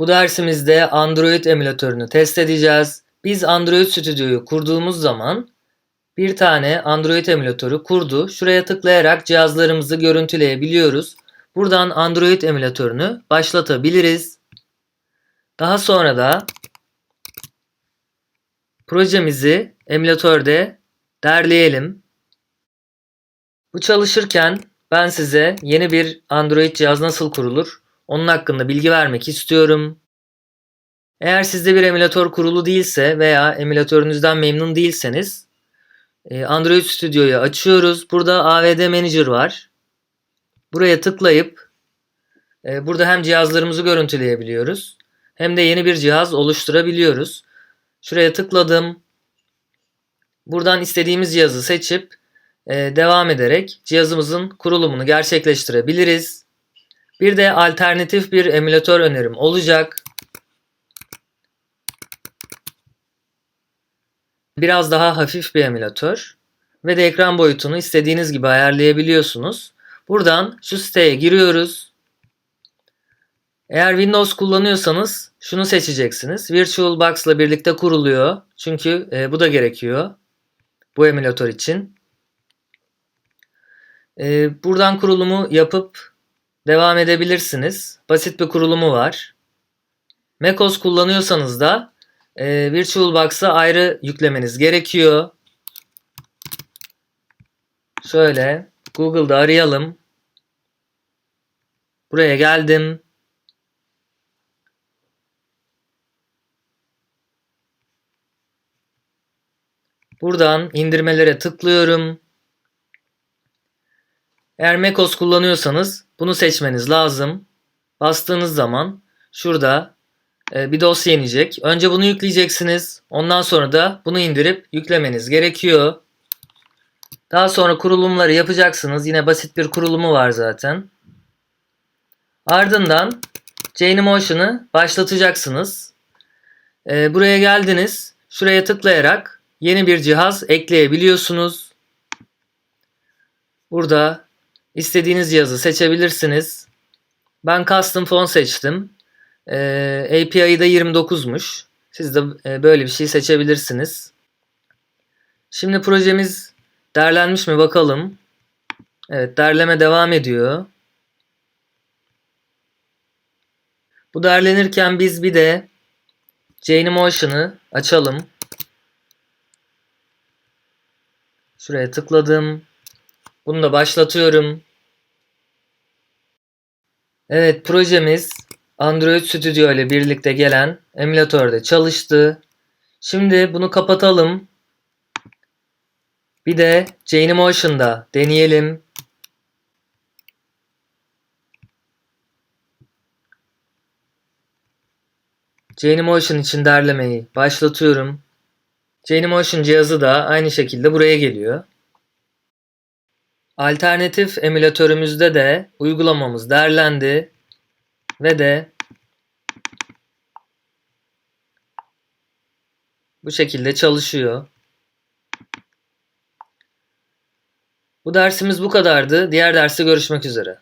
Bu dersimizde Android emülatörünü test edeceğiz. Biz Android Studio'yu kurduğumuz zaman bir tane Android emülatörü kurdu. Şuraya tıklayarak cihazlarımızı görüntüleyebiliyoruz. Buradan Android emülatörünü başlatabiliriz. Daha sonra da projemizi emülatörde derleyelim. Bu çalışırken ben size yeni bir Android cihaz nasıl kurulur onun hakkında bilgi vermek istiyorum. Eğer sizde bir emülatör kurulu değilse veya emülatörünüzden memnun değilseniz e, Android Studio'yu açıyoruz. Burada AVD Manager var. Buraya tıklayıp e, burada hem cihazlarımızı görüntüleyebiliyoruz hem de yeni bir cihaz oluşturabiliyoruz. Şuraya tıkladım. Buradan istediğimiz cihazı seçip e, devam ederek cihazımızın kurulumunu gerçekleştirebiliriz. Bir de alternatif bir emülatör önerim olacak. Biraz daha hafif bir emülatör ve de ekran boyutunu istediğiniz gibi ayarlayabiliyorsunuz. Buradan şu siteye giriyoruz. Eğer Windows kullanıyorsanız şunu seçeceksiniz. VirtualBox ile birlikte kuruluyor. Çünkü e, bu da gerekiyor bu emülatör için. E, buradan kurulumu yapıp devam edebilirsiniz. Basit bir kurulumu var. macOS kullanıyorsanız da e, VirtualBox'ı ayrı yüklemeniz gerekiyor. Şöyle Google'da arayalım. Buraya geldim. Buradan indirmelere tıklıyorum. Eğer macOS kullanıyorsanız bunu seçmeniz lazım. Bastığınız zaman şurada e, bir dosya inecek. Önce bunu yükleyeceksiniz. Ondan sonra da bunu indirip yüklemeniz gerekiyor. Daha sonra kurulumları yapacaksınız. Yine basit bir kurulumu var zaten. Ardından Motion'ı başlatacaksınız. E, buraya geldiniz. Şuraya tıklayarak yeni bir cihaz ekleyebiliyorsunuz. Burada İstediğiniz cihazı seçebilirsiniz. Ben custom phone seçtim. Ee, API'yi da 29'muş. Siz de e, böyle bir şey seçebilirsiniz. Şimdi projemiz derlenmiş mi bakalım. Evet derleme devam ediyor. Bu derlenirken biz bir de Motion'ı açalım. Şuraya tıkladım. Bunu da başlatıyorum. Evet projemiz Android Studio ile birlikte gelen emülatörde çalıştı. Şimdi bunu kapatalım. Bir de Motion'da deneyelim. Motion için derlemeyi başlatıyorum. Motion cihazı da aynı şekilde buraya geliyor. Alternatif emülatörümüzde de uygulamamız derlendi ve de bu şekilde çalışıyor. Bu dersimiz bu kadardı. Diğer derste görüşmek üzere.